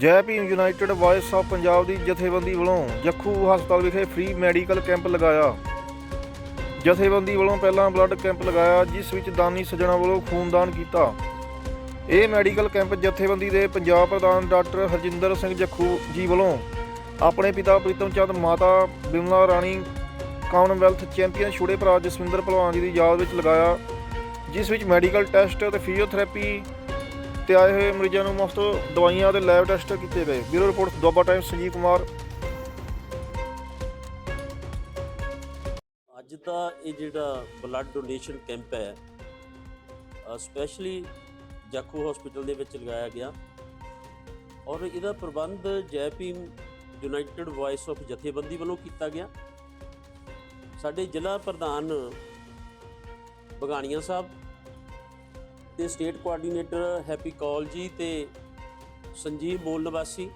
ਜੈ Bhim united voice of Punjab ਦੀ ਜਥੇਬੰਦੀ ਵੱਲੋਂ ਜੱਖੂ ਹਸਪਤਾਲ ਵਿਖੇ ਫ੍ਰੀ ਮੈਡੀਕਲ ਕੈਂਪ ਲਗਾਇਆ। ਜਥੇਬੰਦੀ ਵੱਲੋਂ ਪਹਿਲਾਂ ਬਲੱਡ ਕੈਂਪ ਲਗਾਇਆ, ਜਿਸ ਵਿੱਚ ਦਾਨੀ ਸੱਜਣਾ ਵੱਲੋਂ ਖੂਨਦਾਨ ਕੀਤਾ। ਇਹ ਮੈਡੀਕਲ ਕੈਂਪ ਜਥੇਬੰਦੀ ਦੇ ਪੰਜਾਬ ਪ੍ਰਧਾਨ ਡਾਕਟਰ ਹਰਜਿੰਦਰ ਸਿੰਘ ਜੱਖੂ ਜੀ ਵੱਲੋਂ ਆਪਣੇ ਪਿਤਾ ਪ੍ਰੀਤਮ ਚੰਦ, ਮਾਤਾ ਬਿਮਲਾ ਰਾਣੀ ਕਾਮਨਵੈਲਥ ਚੈਂਪੀਅਨ ਛੋੜੇ ਭਰਾ ਜਸਵਿੰਦਰ ਭਲਵਾਨ ਜੀ ਦੀ ਯਾਦ ਵਿੱਚ ਲਗਾਇਆ, ਜਿਸ ਵਿੱਚ ਮੈਡੀਕਲ ਟੈਸਟ ਅਤੇ ਫਿਜ਼ੀਓਥੈਰੇਪੀ ਤੇ ਆਏ ਹੋਏ ਮਰੀਜ਼ਾਂ ਨੂੰ ਮੁਫਤ ਦਵਾਈਆਂ ਅਤੇ ਲੈਬ ਟੈਸਟ ਕੀਤੇ ਗਏ। Bureau report, Doaba time Sanjeev Kumar. ਅੱਜ ਦਾ ਇਹ ਜਿਹੜਾ ਬਲੱਡ ਡੋਨੇਸ਼ਨ ਕੈਂਪ ਹੈ ਸਪੈਸ਼ਲੀ ਜਾਖੂ ਹਸਪੀਟਲ ਦੇ ਵਿੱਚ ਲਗਾਇਆ ਗਿਆ। ਔਰ ਇਹਦਾ ਪ੍ਰਬੰਧ ਜੈ ਭੀਮ ਯੂਨਾਈਟਿਡ ਵਾਇਸ ਆਫ ਜਥੇਬੰਦੀ ਵੱਲੋਂ ਕੀਤਾ ਗਿਆ। ਸਾਡੇ ਜ਼ਿਲ੍ਹਾ ਪ੍ਰਧਾਨ ਬਗਾਣੀਆਂ ਸਾਹਿਬ ਤੇ ਸਟੇਟ ਕੋਆਰਡੀਨੇਟਰ ਹੈਪੀ ਕੌਲ ਜੀ ਤੇ ਸੰਜੀਵ ਮੂਲ ਨਿਵਾਸੀ।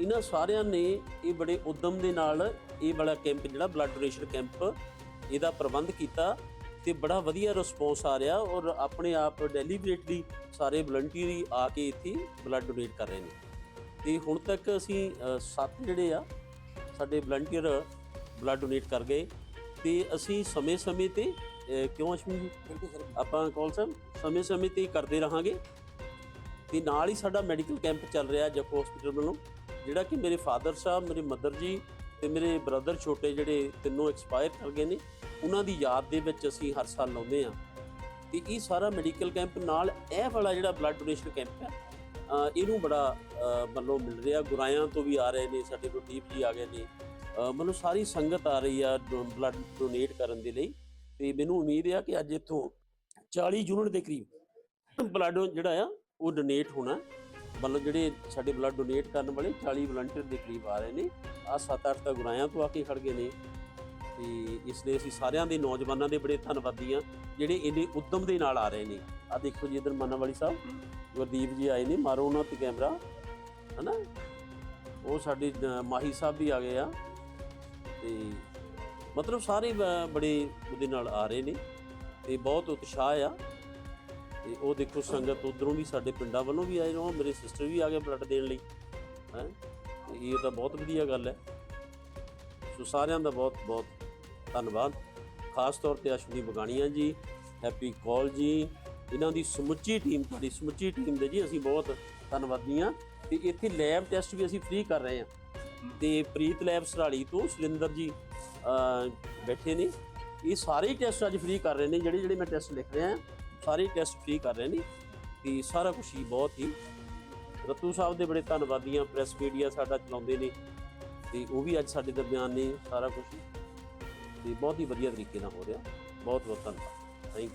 ਇਹਨਾਂ ਸਾਰਿਆਂ ਨੇ ਇਹ ਬੜੇ ਉਦਮ ਦੇ ਨਾਲ ਇਹ ਵਾਲਾ ਕੈਂਪ ਜਿਹੜਾ ਬਲੱਡ ਡੋਨੇਸ਼ਨ ਕੈਂਪ, ਇਹਦਾ ਪ੍ਰਬੰਧ ਕੀਤਾ ਤੇ ਬੜਾ ਵਧੀਆ ਰਿਸਪੌਂਸ ਆ ਰਿਹਾ ਔਰ ਆਪਣੇ ਆਪ ਡੈਲੀਬਰੇਟਲੀ ਸਾਰੇ ਵਲੰਟੀਅਰ ਹੀ ਆ ਕੇ ਇੱਥੇ ਬਲੱਡ ਡੋਨੇਟ ਕਰ ਰਹੇ ਨੇ। ਤੇ ਹੁਣ ਤੱਕ ਅਸੀਂ ਸੱਤ ਜਿਹੜੇ ਆ, ਸਾਡੇ ਵਲੰਟੀਅਰ ਬਲੱਡ ਡੋਨੇਟ ਕਰ ਗਏ ਤੇ ਅਸੀਂ ਸਮੇਂ-ਸਮੇਂ ਤੇ ਕਿਉਂ ਅਸ਼ਮੀ ਜੀ? ਆਪਾਂ ਕੌਲ ਸਾਹਿਬ ਸਮੇਂ-ਸਮੇਂ ਤੇ ਕਰਦੇ ਰਹਾਂਗੇ। ਤੇ ਨਾਲ ਹੀ ਸਾਡਾ ਮੈਡੀਕਲ ਕੈਂਪ ਚੱਲ ਰਿਹਾ ਜੱਕੋ ਹਸਪੀਟਲ ਵੱਲੋਂ, ਜਿਹੜਾ ਕਿ ਮੇਰੇ ਫਾਦਰ ਸਾਹਿਬ, ਮੇਰੇ ਮਦਰ ਜੀ ਤੇ ਮੇਰੇ ਬ੍ਰਦਰ ਛੋਟੇ ਜਿਹੜੇ ਤਿੰਨੋਂ ਐਕਸਪਾਇਰ ਕਰ ਗਏ ਨੇ, ਉਹਨਾਂ ਦੀ ਯਾਦ ਦੇ ਵਿੱਚ ਅਸੀਂ ਹਰ ਸਾਲ ਲਾਉਂਦੇ ਆ ਤੇ ਇਹ ਸਾਰਾ ਮੈਡੀਕਲ ਕੈਂਪ ਨਾਲ ਇਹ ਵਾਲਾ ਜਿਹੜਾ ਬਲੱਡ ਡੋਨੇਸ਼ਨ ਕੈਂਪ ਹੈ ਇਹਨੂੰ ਬੜਾ ਮਤਲਬ ਮਿਲ ਰਿਹਾ। ਗੁਰਾਇਆਂ ਤੋਂ ਵੀ ਆ ਰਹੇ ਨੇ, ਸਾਡੇ ਗੁਰਦੀਪ ਜੀ ਆ ਗਏ ਨੇ। ਮਤਲਬ ਸਾਰੀ ਸੰਗਤ ਆ ਰਹੀ ਆ ਬਲੱਡ ਡੋਨੇਟ ਕਰਨ ਦੇ ਲਈ। ਤੇ ਮੈਨੂੰ ਉਮੀਦ ਆ ਕਿ ਅੱਜ ਇੱਥੋਂ 40 ਯੂਨਿਟ ਦੇ ਕਰੀਬ ਬਲੱਡ ਜਿਹੜਾ ਆ, ਉਹ ਡੋਨੇਟ ਹੋਣਾ। ਮਤਲਬ ਜਿਹੜੇ ਸਾਡੇ ਬਲੱਡ ਡੋਨੇਟ ਕਰਨ ਵਾਲੇ 40 ਵਲੰਟੀਅਰ ਦੇ ਕਰੀਬ ਆ ਰਹੇ ਨੇ। ਆ 7-8 ਤਾਂ ਗੁਰਾਇਆਂ ਤੋਂ ਆ ਕੇ ਖੜ ਗਏ ਨੇ। ਤੇ ਇਸ ਲਈ ਅਸੀਂ ਸਾਰਿਆਂ ਦੇ ਨੌਜਵਾਨਾਂ ਦੇ ਬੜੇ ਧੰਨਵਾਦੀ ਆ, ਜਿਹੜੇ ਇੰਨੇ ਉਦਮ ਦੇ ਨਾਲ ਆ ਰਹੇ ਨੇ। ਆ ਦੇਖੋ ਜੀ, ਇਧਰ ਮਾਨਾ ਸਾਹਿਬ, ਗੁਰਦੀਪ ਜੀ ਆਏ ਨੇ, ਮਾਰੋ ਉਹਨਾਂ ਤੇ ਕੈਮਰਾ। ਹਨਾ? ਉਹ ਸਾਡੇ ਮਾਹੀ ਸਾਹਿਬ ਵੀ ਆ ਗਏ ਆ। ਤੇ ਮਤਲਬ ਸਾਰੇ ਬੜੇ ਉਹਦੇ ਨਾਲ ਆ ਰਹੇ ਨੇ ਤੇ ਬਹੁਤ ਉਤਸ਼ਾਹ ਆ। ਤੇ ਉਹ ਦੇਖੋ ਸੰਗਤ ਉਧਰੋਂ ਵੀ ਸਾਡੇ ਪਿੰਡਾਂ ਵੱਲੋਂ ਵੀ ਆਏ ਨੇ ਮੇਰੇ ਸਿਸਟਰ ਵੀ ਆ ਗਏ ਬਲੱਡ ਦੇਣ ਲਈ, ਹੈ। ਇਹ ਤਾਂ ਬਹੁਤ ਵਧੀਆ ਗੱਲ ਹੈ। ਸੋ ਸਾਰਿਆਂ ਦਾ ਬਹੁਤ ਬਹੁਤ ਧੰਨਵਾਦ। ਖਾਸ ਤੌਰ ਤੇ ਅਸ਼ਵਨੀ ਬਗਾਣੀਆਂ ਜੀ, ਹੈਪੀ ਕੌਲ ਜੀ, ਇਹਨਾਂ ਦੀ ਸਮੁੱਚੀ ਟੀਮ, ਤੁਹਾਡੀ ਸਮੁੱਚੀ ਟੀਮ ਦੇ ਜੀ ਅਸੀਂ ਬਹੁਤ ਧੰਨਵਾਦੀ ਹਾਂ। ਤੇ ਇੱਥੇ ਲੈਬ ਟੈਸਟ ਵੀ ਅਸੀਂ ਫ੍ਰੀ ਕਰ ਰਹੇ ਹਾਂ। ਤੇ ਪ੍ਰੀਤ ਲੈਬ ਸਰਾਲੀ ਤੋਂ ਸੁਰਿੰਦਰ ਜੀ ਬੈਠੇ ਨੇ। ਇਹ ਸਾਰੇ ਟੈਸਟ ਅੱਜ ਫ੍ਰੀ ਕਰ ਰਹੇ ਨੇ। ਜਿਹੜੇ ਜਿਹੜੇ ਮੈਂ ਟੈਸਟ ਲਿਖ ਰਿਹਾ, ਸਾਰੇ ਟੈਸਟ ਫ੍ਰੀ ਕਰ ਰਹੇ ਨੇ। ਤੇ ਸਾਰਾ ਕੁਝ ਹੀ ਬਹੁਤ ਹੀ ਰਤੂ ਸਾਹਿਬ ਦੇ ਬੜੇ ਧੰਨਵਾਦੀ ਹਾਂ ਪ੍ਰੈਸ ਮੀਡੀਆ ਸਾਡਾ ਚਲਾਉਂਦੇ ਨੇ। ਤੇ ਉਹ ਵੀ ਅੱਜ ਸਾਡੇ ਦਰਮਿਆਨ ਨੇ ਸਾਰਾ ਕੁਝ ਤੇ ਬਹੁਤ ਹੀ ਵਧੀਆ ਤਰੀਕੇ ਨਾਲ ਹੋ ਰਿਹਾ। ਬਹੁਤ ਬਹੁਤ ਧੰਨਵਾਦ। Thank you